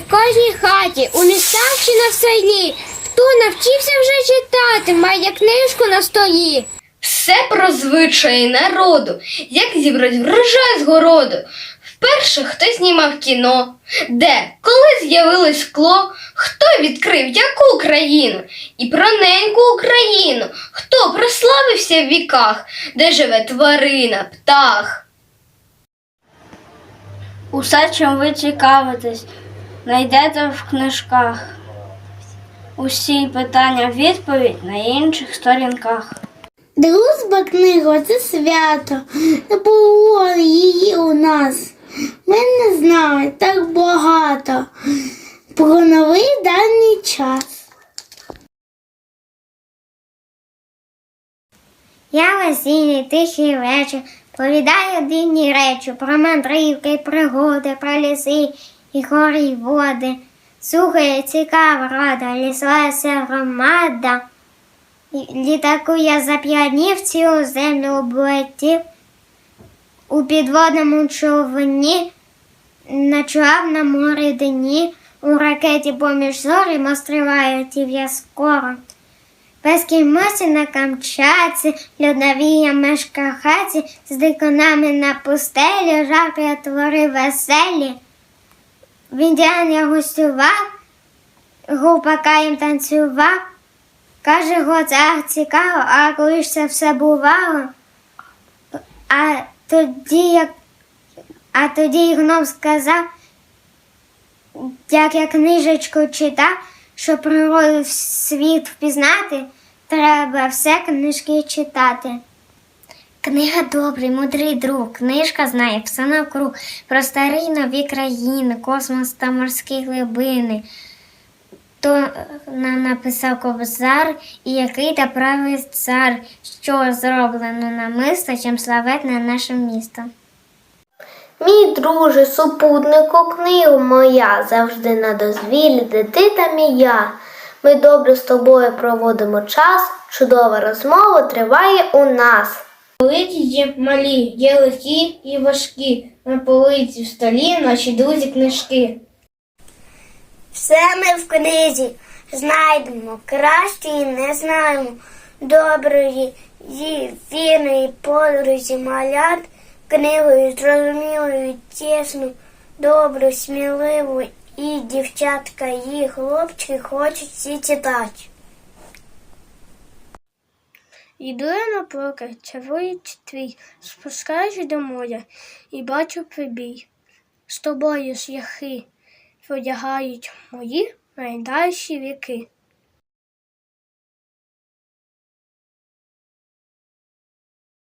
школі, у містах чи на селі. Хто навчився вже читати, має книжку на столі. Все про звичаї народу, як зібрати врожай з городу. Вперше хто знімав кіно, де, коли з'явилось скло, хто відкрив яку країну, і про неньку Україну, хто прославився в віках, де живе тварина, птах. Усе, чим ви цікавитесь, знайдете в книжках. Усі питання відповідь на інших сторінках. Дружба книга це свято. Не було її у нас. Ми не знали так багато про новий даний час. Я весільний тихий вечір, повідаю дивні речі про мандрівки, пригоди, про ліси і гори й води. Слухає цікава рада, ліслася громада. Літаку я за п'ять днів цілу землю облетів. У підводному човні ночував на морі дні. У ракеті поміж зорі мостриваю я скоро. Без кімося на Камчатці, льодовія мешка хаті, з дикунами на пустелі, жарти твори веселі. В я гостював, гупака їм танцював. Каже, гоцах цікаво, а коли ж це все бувало, а тоді, як, а тоді гном сказав, як я книжечку читав, що природу світ впізнати, треба все книжки читати. Книга добрий, мудрий друг. Книжка знає все навкруг про старі нові країни, космос та морські глибини. То нам написав кобзар, і який та правий цар, що зроблено намисто, чим славетне наше місто. Мій друже, супутнику, книгу моя, завжди на дозвіллі, де ти там і я. Ми добре з тобою проводимо час, чудова розмова триває у нас. Полиці є малі, є легкі і важкі. На полиці в столі наші друзі книжки. Все ми в книзі знайдемо, краще і не знаємо. Доброї і вірної подорожі малят, книгою зрозумілою, тісну, добру, сміливу, і дівчатка, і хлопчики хочуть всі читати. Іду я на поки, чавують твій, спускаюсь до моря і бачу прибій. З тобою шляхи одягають мої найдальші віки.